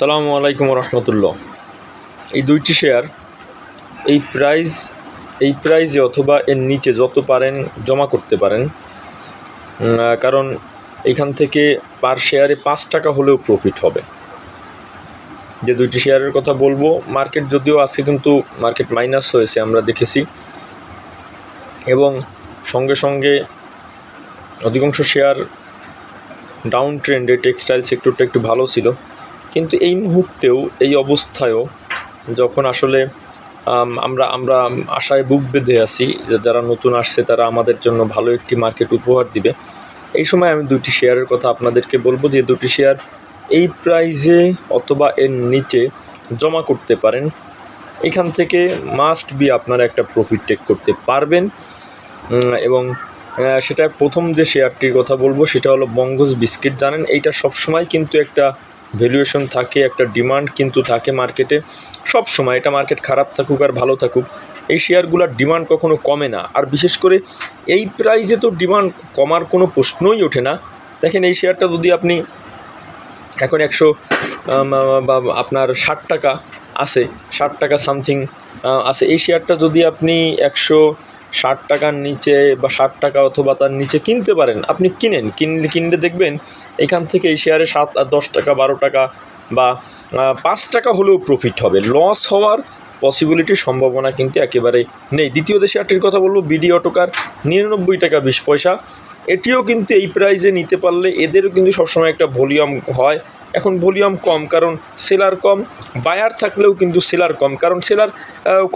সালামু আলাইকুম রহমতুল্লাহ। এই দুইটি শেয়ার, এই প্রাইজ এই প্রাইজে অথবা এর নিচে যত পারেন জমা করতে পারেন। কারণ এখান থেকে পার শেয়ারে পাঁচ টাকা হলেও প্রফিট হবে। যে দুইটি শেয়ারের কথা বলব মার্কেট যদিও আজকে কিন্তু মার্কেট মাইনাস হয়েছে আমরা দেখেছি। এবং সঙ্গে সঙ্গে অধিকাংশ শেয়ার ডাউন ট্রেন্ডে টেক্সটাইল সেক্টরটা একটু ভালো ছিল। কিন্তু এই মুহূর্তেও, এই অবস্থায়ও যখন আসলে আমরা আমরা আশায় বুক বেঁধে আছি যে যারা নতুন আসছে তারা আমাদের জন্য ভালো একটি মার্কেট উপহার দিবে। এই সময় আমি দুটি শেয়ারের কথা আপনাদেরকে বলব। যে দুটি শেয়ার এই প্রাইজে অথবা এর নিচে জমা করতে পারেন। এখান থেকে মাস্ট বি আপনারা একটা প্রফিট টেক করতে পারবেন। এবং সেটা প্রথম যে শেয়ারটির কথা বলব সেটা হলো বঙ্গজ বিস্কিট। জানেন, এইটা সবসময় কিন্তু একটা ভ্যালুয়েশন থাকে, একটা ডিমান্ড কিন্তু থাকে মার্কেটে সব সময় এটা মার্কেট খারাপ থাকুক আর ভালো থাকুক, এই শেয়ারগুলোর ডিমান্ড কখনো কমে না। আর বিশেষ করে এই প্রাইজে তো ডিমান্ড কমার কোনো প্রশ্নই ওঠে না। দেখেন এই শেয়ারটা যদি আপনি এখন একশো বা আপনার ষাট টাকা আছে, ষাট টাকা সামথিং আছে। এই শেয়ারটা যদি আপনি একশো ষাট টাকার নিচে বা ষাট টাকা অথবা তার নিচে কিনতে পারেন। আপনি কিনেন, কিনলে কিনলে দেখবেন এখান থেকে এই শেয়ারে সাত আর দশ টাকা, বারো টাকা বা পাঁচ টাকা হলেও প্রফিট হবে। লস হওয়ার পসিবিলিটির সম্ভাবনা কিন্তু একেবারে নেই। দ্বিতীয় যে শেয়ারটির কথা বলব বিডি অটোকার নিরানব্বই টাকা বিশ পয়সা। এটিও কিন্তু এই প্রাইজে নিতে পারলে এদেরও কিন্তু সবসময় একটা ভলিউম হয়। এখন ভলিউম কম, কারণ সেলার কম, বায়ার থাকলেও কিন্তু সেলার কম, কারণ সেলার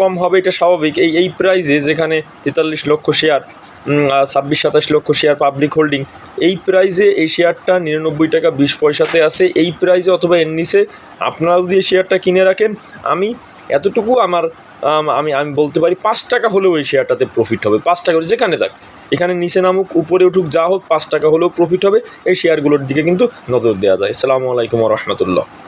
কম হবে, এটা স্বাভাবিক। এই এই প্রাইজে যেখানে তেতাল্লিশ লক্ষ শেয়ার ছাব্বিশ, সাতাশ লক্ষ শেয়ার পাবলিক হোল্ডিং এই প্রাইজে এই শেয়ারটা নিরানব্বই টাকা বিশ পয়সাতে আছে। এই প্রাইজে অথবা এর নিচে আপনারা যদি এই শেয়ারটা কিনে রাখেন, আমি এতটুকু আমার, আমি আমি বলতে পারি, পাঁচ টাকা হলেও এই শেয়ারটাতে প্রফিট হবে। পাঁচ টাকা যেখানে থাক। এখানে নিচে নামুক, উপরে উঠুক, যা হোক, পাঁচ টাকা হলেও প্রফিট হবে। এই শেয়ারগুলোর দিকে কিন্তু নজর দেওয়া যায়। সালামু আলাইকুম রহমতুল্লাহ।